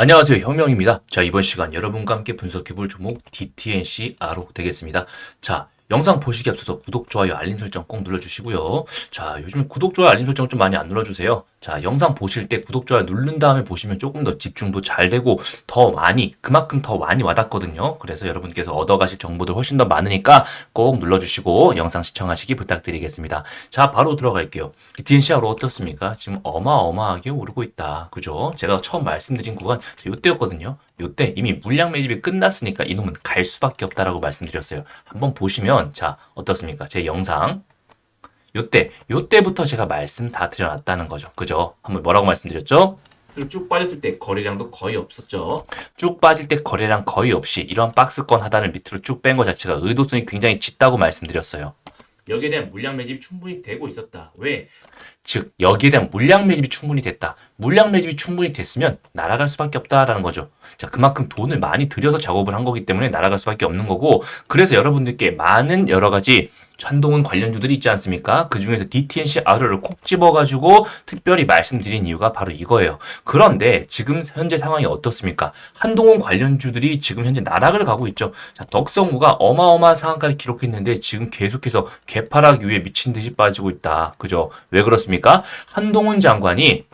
안녕하세요. 혁명입니다. 자, 이번 시간 여러분과 함께 분석해볼 종목 DTNC R로 되겠습니다. 자, 영상 보시기 앞서서 구독, 좋아요, 알림 설정 꼭 눌러주시고요. 자, 요즘 구독, 좋아요, 알림 설정 좀 많이 안 눌러주세요. 자, 영상 보실 때 구독, 좋아요 누른 다음에 보시면 조금 더 집중도 잘 되고 더 많이, 그만큼 더 많이 와닿거든요. 그래서 여러분께서 얻어가실 정보들 훨씬 더 많으니까 꼭 눌러주시고 영상 시청하시기 부탁드리겠습니다. 자, 바로 들어갈게요. DTNC R로 어떻습니까? 지금 어마어마하게 오르고 있다. 그죠? 제가 처음 말씀드린 구간 요때였거든요. 요때 이미 물량 매집이 끝났으니까 이놈은 갈 수밖에 없다라고 말씀드렸어요. 한번 보시면 자 어떻습니까? 제 영상 요때 요때부터 제가 말씀 다 드려놨다는 거죠. 그죠? 한번 뭐라고 말씀드렸죠? 쭉 빠졌을 때 거래량도 거의 없었죠. 쭉 빠질 때 거래량 거의 없이 이런 박스권 하단을 밑으로 쭉 뺀 것 자체가 의도성이 굉장히 짙다고 말씀드렸어요. 여기에 대한 물량 매집이 충분히 되고 있었다. 왜? 즉 여기에 대한 물량 매집이 충분히 됐다. 물량 매집이 충분히 됐으면 날아갈 수밖에 없다라는 거죠. 자 그만큼 돈을 많이 들여서 작업을 한 거기 때문에 날아갈 수밖에 없는 거고 그래서 여러분들께 많은 여러 가지 한동훈 관련주들이 있지 않습니까? 그 중에서 DTNC R를 콕 집어가지고 특별히 말씀드린 이유가 바로 이거예요. 그런데 지금 현재 상황이 어떻습니까? 한동훈 관련주들이 지금 현재 나락을 가고 있죠. 자, 덕성우가 어마어마한 상한가를 기록했는데 지금 계속해서 개파락 위에 미친 듯이 빠지고 있다. 그죠? 왜 그렇습니까? 한동훈 장관이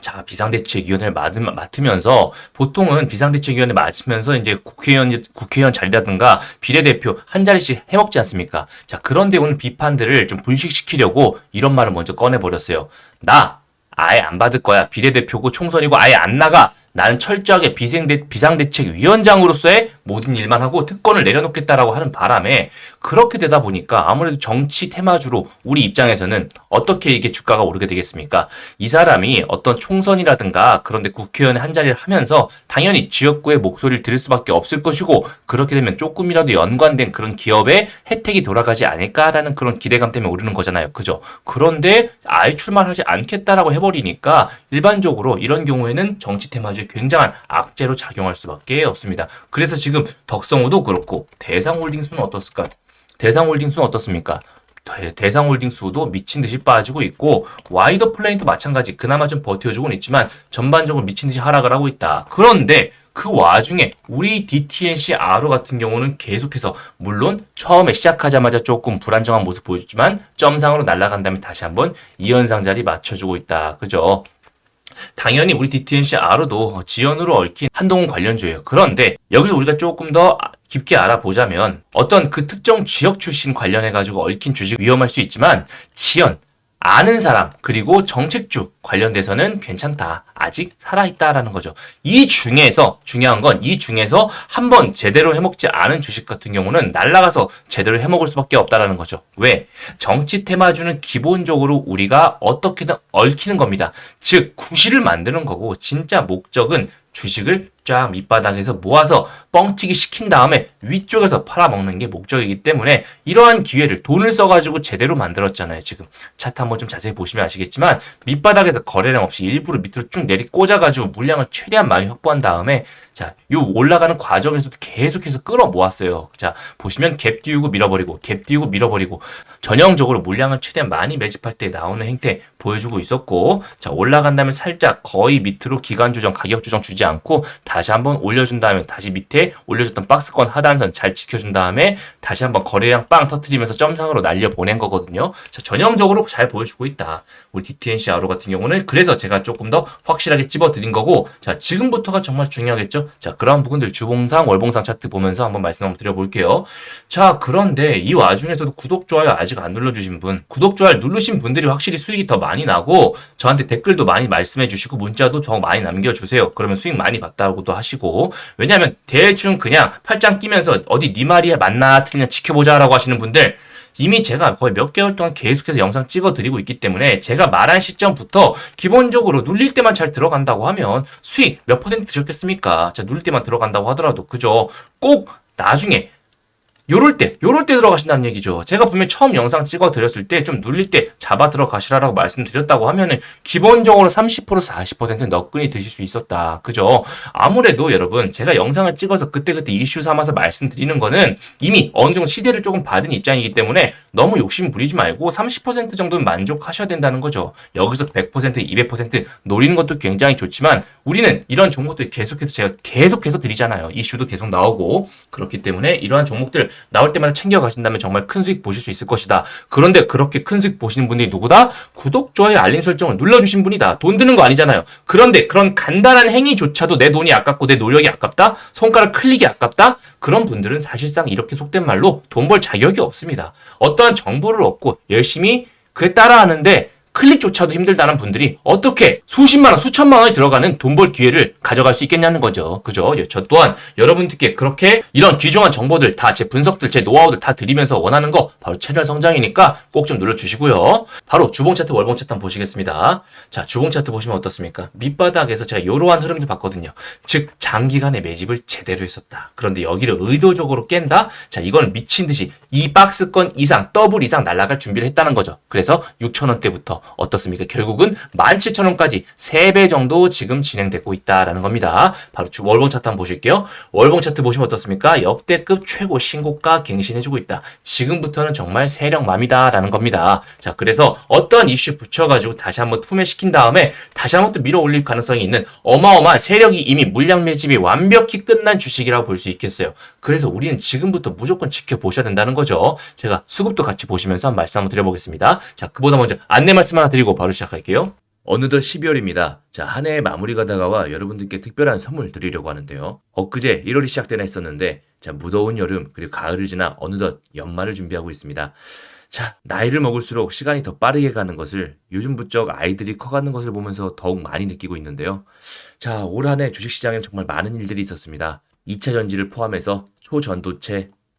자, 비상대책위원회를 맡으- 맡으면서 보통은 비상대책위원회 맡으면서 이제 국회의원, 국회의원 자리라든가 비례대표 한 자리씩 해먹지 않습니까? 자, 그런데 오늘 비판들을 좀 분식시키려고 이런 말을 먼저 꺼내버렸어요. 나 아예 안 받을 거야. 비례대표고 총선이고 아예 안 나가. 나는 철저하게 비상대, 비상대책위원장으로서의 모든 일만 하고 특권을 내려놓겠다라고 하는 바람에 그렇게 되다 보니까 아무래도 정치 테마주로 우리 입장에서는 어떻게 이게 주가가 오르게 되겠습니까? 이 사람이 어떤 총선이라든가 그런데 국회의원의 한 자리를 하면서 당연히 지역구의 목소리를 들을 수밖에 없을 것이고 그렇게 되면 조금이라도 연관된 그런 기업에 혜택이 돌아가지 않을까라는 그런 기대감 때문에 오르는 거잖아요. 그죠? 그런데 아예 출마하지 않겠다라고 해버리니까 일반적으로 이런 경우에는 정치 테마주에 굉장한 악재로 작용할 수밖에 없습니다. 그래서 지금 덕성호도 그렇고 대상홀딩스는 어떻을까? 대상홀딩스는 어떻습니까? 대- 대상 홀딩스도 미친 듯이 빠지고 있고 와이더 플레인도 마찬가지 그나마 좀 버텨주고는 있지만 전반적으로 미친 듯이 하락을 하고 있다. 그런데 그 와중에 우리 DTNC R 같은 경우는 계속해서 물론 처음에 시작하자마자 조금 불안정한 모습 보여줬지만 점상으로 날아간 다음에 다시 한번 이현상 자리 맞춰주고 있다. 그죠? 당연히 우리 DTNC R도 지연으로 얽힌 한동훈 관련주예요. 그런데 여기서 우리가 조금 더 깊게 알아보자면 어떤 그 특정 지역 출신 관련해 가지고 얽힌 주식 위험할 수 있지만 지연 아는 사람 그리고 정책주 관련돼서는 괜찮다. 아직 살아있다라는 거죠. 이 중에서 중요한 건 이 중에서 한번 제대로 해먹지 않은 주식 같은 경우는 날라가서 제대로 해먹을 수밖에 없다라는 거죠. 왜? 정치 테마주는 기본적으로 우리가 어떻게든 얽히는 겁니다. 즉 구실을 만드는 거고 진짜 목적은 주식을 쫙 밑바닥에서 모아서 뻥튀기 시킨 다음에 위쪽에서 팔아먹는 게 목적이기 때문에 이러한 기회를 돈을 써가지고 제대로 만들었잖아요. 지금 차트 한번 좀 자세히 보시면 아시겠지만 밑바닥에서 거래량 없이 일부러 밑으로 쭉 내리 꽂아가지고 물량을 최대한 많이 확보한 다음에 자, 요 올라가는 과정에서도 계속해서 끌어 모았어요. 자, 보시면 갭 띄우고 밀어버리고, 갭 띄우고 밀어버리고, 전형적으로 물량을 최대한 많이 매집할 때 나오는 행태 보여주고 있었고, 자, 올라간 다음에 살짝 거의 밑으로 기간 조정, 가격 조정 주지 않고, 다시 한번 올려준 다음에 다시 밑에 올려줬던 박스권 하단선 잘 지켜준 다음에 다시 한번 거래량 빵 터트리면서 점상으로 날려 보낸 거거든요. 자, 전형적으로 잘 보여주고 있다. 우리 DTNC 아로 같은 경우는 그래서 제가 조금 더 확실하게 찝어드린 거고, 자, 지금부터가 정말 중요하겠죠? 자, 그런 부분들 주봉상, 월봉상 차트 보면서 한번 말씀 한번 드려볼게요. 자, 그런데 이 와중에서도 구독, 좋아요 아직 안 눌러주신 분, 구독, 좋아요 누르신 분들이 확실히 수익이 더 많이 나고, 저한테 댓글도 많이 말씀해 주시고, 문자도 더 많이 남겨주세요. 그러면 수익 많이 봤다고도 하시고, 왜냐면 대충 그냥 팔짱 끼면서 어디 네 말이 맞나 틀리냐 지켜보자라고 하시는 분들, 이미 제가 거의 몇 개월 동안 계속해서 영상 찍어 드리고 있기 때문에 제가 말한 시점부터 기본적으로 눌릴 때만 잘 들어간다고 하면 수익 몇 퍼센트 드셨겠습니까? 자, 눌릴 때만 들어간다고 하더라도 그죠? 꼭 나중에 요럴 때, 요럴 때 들어가신다는 얘기죠. 제가 분명히 처음 영상 찍어 드렸을 때 좀 눌릴 때 잡아 들어가시라라고 말씀드렸다고 하면은 기본적으로 30% 40% 너끈히 드실 수 있었다. 그죠? 아무래도 여러분 제가 영상을 찍어서 그때그때 이슈 삼아서 말씀드리는 거는 이미 어느 정도 시대를 조금 받은 입장이기 때문에 너무 욕심 부리지 말고 30% 정도는 만족하셔야 된다는 거죠. 여기서 100% 200% 노리는 것도 굉장히 좋지만 우리는 이런 종목들 계속해서 제가 계속해서 드리잖아요. 이슈도 계속 나오고 그렇기 때문에 이러한 종목들 나올 때마다 챙겨 가신다면 정말 큰 수익 보실 수 있을 것이다. 그런데 그렇게 큰 수익 보시는 분들이 누구다? 구독, 좋아요, 알림 설정을 눌러주신 분이다. 돈 드는 거 아니잖아요. 그런데 그런 간단한 행위조차도 내 돈이 아깝고 내 노력이 아깝다? 손가락 클릭이 아깝다? 그런 분들은 사실상 이렇게 속된 말로 돈 벌 자격이 없습니다. 어떠한 정보를 얻고 열심히 그에 따라하는데 클릭조차도 힘들다는 분들이 어떻게 수십만 원, 수천만 원이 들어가는 돈 벌 기회를 가져갈 수 있겠냐는 거죠. 그죠? 예, 저 또한 여러분들께 그렇게 이런 귀중한 정보들 다 제 분석들, 제 노하우들 다 드리면서 원하는 거 바로 채널 성장이니까 꼭 좀 눌러주시고요. 바로 주봉 차트, 월봉 차트 한번 보시겠습니다. 자, 주봉 차트 보시면 어떻습니까? 밑바닥에서 제가 이러한 흐름들 봤거든요. 즉, 장기간의 매집을 제대로 했었다. 그런데 여기를 의도적으로 깬다? 자, 이건 미친 듯이 이 박스권 이상, 더블 이상 날아갈 준비를 했다는 거죠. 그래서 6천원대부터 어떻습니까? 결국은 17,000원까지 3배 정도 지금 진행되고 있다라는 겁니다. 바로 주 월봉 차트 한번 보실게요. 월봉 차트 보시면 어떻습니까? 역대급 최고 신고가 갱신해주고 있다. 지금부터는 정말 세력맘이다라는 겁니다. 자, 그래서 어떠한 이슈 붙여가지고 다시 한번 투매시킨 다음에 다시 한번 또 밀어 올릴 가능성이 있는 어마어마한 세력이 이미 물량 매집이 완벽히 끝난 주식이라고 볼 수 있겠어요. 그래서 우리는 지금부터 무조건 지켜보셔야 된다는 거죠. 제가 수급도 같이 보시면서 한 말씀 한번 드려보겠습니다. 자, 그보다 먼저 안내 말씀 하나 드리고 바로 시작할게요. 어느덧 12월입니다. 자, 한 해의 마무리가 다가와 여러분들께 특별한 선물 드리려고 하는데요. 엊그제 1월이 시작되나 했었는데, 자, 무더운 여름, 그리고 가을을 지나 어느덧 연말을 준비하고 있습니다. 자, 나이를 먹을수록 시간이 더 빠르게 가는 것을 요즘 부쩍 아이들이 커가는 것을 보면서 더욱 많이 느끼고 있는데요. 자, 올 한 해 주식시장엔 정말 많은 일들이 있었습니다. 2차 전지를 포함해서 초전도체,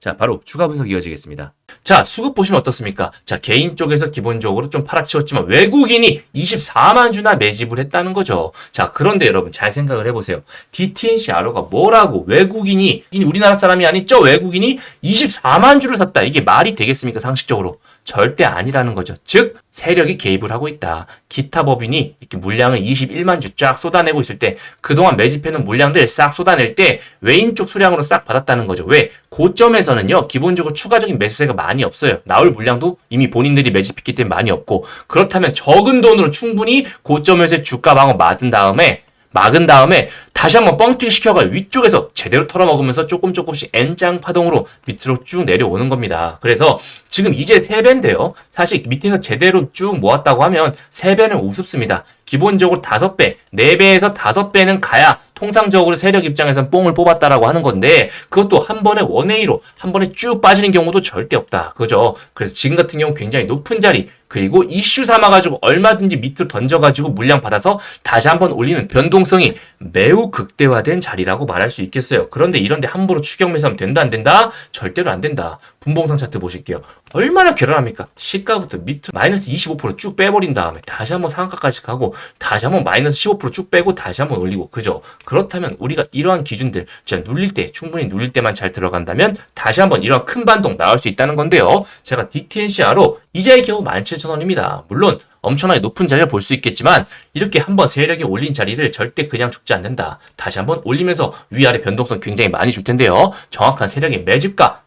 자, 바로 추가 분석 이어지겠습니다. 자, 수급 보시면 어떻습니까? 자, 개인 쪽에서 기본적으로 좀 팔아치웠지만 외국인이 24만 주나 매집을 했다는 거죠. 자, 그런데 여러분 잘 생각을 해보세요. DTNC 아로가 뭐라고 외국인이, 이 우리나라 사람이 아닌 저 외국인이 24만 주를 샀다. 이게 말이 되겠습니까? 상식적으로. 절대 아니라는 거죠. 즉, 세력이 개입을 하고 있다. 기타 법인이 이렇게 물량을 21만 주 쫙 쏟아내고 있을 때 그동안 매집해놓은 물량들 싹 쏟아낼 때 외인 쪽 수량으로 싹 받았다는 거죠. 왜? 고점에서는요, 기본적으로 추가적인 매수세가 많이 없어요. 나올 물량도 이미 본인들이 매집했기 때문에 많이 없고 그렇다면 적은 돈으로 충분히 고점에서 주가 방어 맞은 다음에 막은 다음에 다시 한번 뻥튀기 시켜가 위쪽에서 제대로 털어먹으면서 조금 조금씩 N장 파동으로 밑으로 쭉 내려오는 겁니다. 그래서 지금 이제 3배인데요. 사실 밑에서 제대로 쭉 모았다고 하면 3배는 우습습니다. 기본적으로 5배, 4배에서 5배는 가야 통상적으로 세력 입장에선 뽕을 뽑았다라고 하는 건데 그것도 한 번에 원웨이로 한 번에 쭉 빠지는 경우도 절대 없다. 그죠? 그래서 지금 같은 경우 굉장히 높은 자리 그리고 이슈 삼아가지고 얼마든지 밑으로 던져가지고 물량 받아서 다시 한번 올리는 변동성이 매우 극대화된 자리라고 말할 수 있겠어요. 그런데 이런데 함부로 추격 매수하면 된다 안 된다? 절대로 안 된다. 분봉상 차트 보실게요. 얼마나 괴랄합니까? 시가부터 밑으로 마이너스 25%쭉 빼버린 다음에 다시 한번 상한가까지 가고 다시 한번 마이너스 15%쭉 빼고 다시 한번 올리고 그죠? 그렇다면 우리가 이러한 기준들 자 눌릴 때 충분히 눌릴 때만 잘 들어간다면 다시 한번 이런 큰 반동 나올 수 있다는 건데요. 제가 DTNCR로 이자의 경우 17,000원입니다. 물론 엄청나게 높은 자리를 볼 수 있겠지만 이렇게 한번 세력이 올린 자리를 절대 그냥 죽지 않는다. 다시 한번 올리면서 위아래 변동성 굉장히 많이 줄 텐데요. 정확한 세력의 매집가